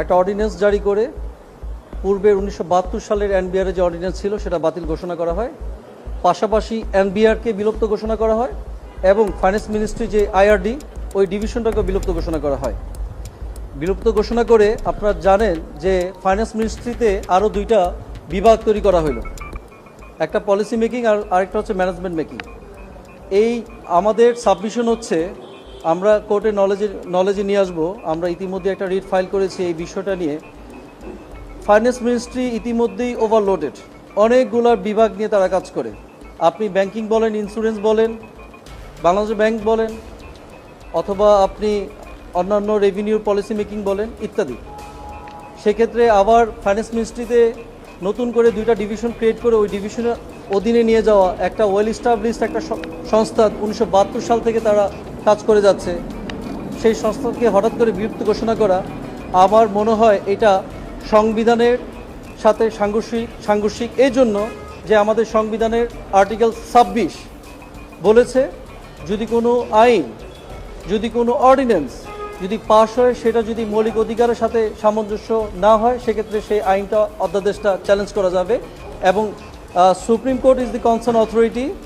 একটা অর্ডিন্যান্স জারি করে পূর্বের উনিশশো সালের এনবিআর যে অর্ডিন্যান্স ছিল, সেটা বাতিল ঘোষণা করা হয়। পাশাপাশি এনবিআরকে বিলুপ্ত ঘোষণা করা হয় এবং ফাইন্যান্স মিনিস্ট্রি যে আইআরডি ওই ডিভিশনটাকে বিলুপ্ত ঘোষণা করা হয়। বিলুপ্ত ঘোষণা করে আপনারা জানেন যে ফাইন্যান্স মিনিস্ট্রিতে আরও দুইটা বিভাগ তৈরি করা হলো একটা পলিসি মেকিং আর আরেকটা হচ্ছে ম্যানেজমেন্ট মেকিং এই আমাদের সাবমিশন হচ্ছে আমরা কোর্টে নলেজে নলেজে নিয়ে আসব। আমরা ইতিমধ্যে একটা রিট ফাইল করেছি এই বিষয়টা নিয়ে। ফাইন্যান্স মিনিস্ট্রি ইতিমধ্যেই ওভারলোডেড অনেকগুলার বিভাগ নিয়ে তারা কাজ করে। আপনি ব্যাংকিং বলেন ইন্স্যুরেন্স বলেন বাংলাদেশ ব্যাংক বলেন, অথবা আপনি অন্যান্য রেভিনিউ পলিসি মেকিং বলেন, ইত্যাদি। সেক্ষেত্রে আবার ফাইন্যান্স মিনিস্ট্রিতে নতুন করে দুইটা ডিভিশন ক্রিয়েট করে ওই ডিভিশনের অধীনে নিয়ে যাওয়া একটা ওয়েল স্টাবলিশড একটা সংস্থা উনিশশো বাহাত্তর সাল থেকে তারা কাজ করে যাচ্ছে। সেই সংস্থাকে হঠাৎ করে বিলুপ্ত ঘোষণা করা আমার মনে হয় এটা সংবিধানের সাথে সাংঘর্ষিক সাংঘর্ষিক। এই জন্য যে আমাদের সংবিধানের আর্টিকেল ছাব্বিশ বলেছে, যদি কোনো আইন, যদি কোনো অর্ডিন্যান্স যদি পাশ হয়, সেটা যদি মৌলিক অধিকারের সাথে সামঞ্জস্য না হয়, সেক্ষেত্রে সেই আইনটা অধ্যাদেশটা চ্যালেঞ্জ করা যাবে। এবং Supreme Court is the concern authority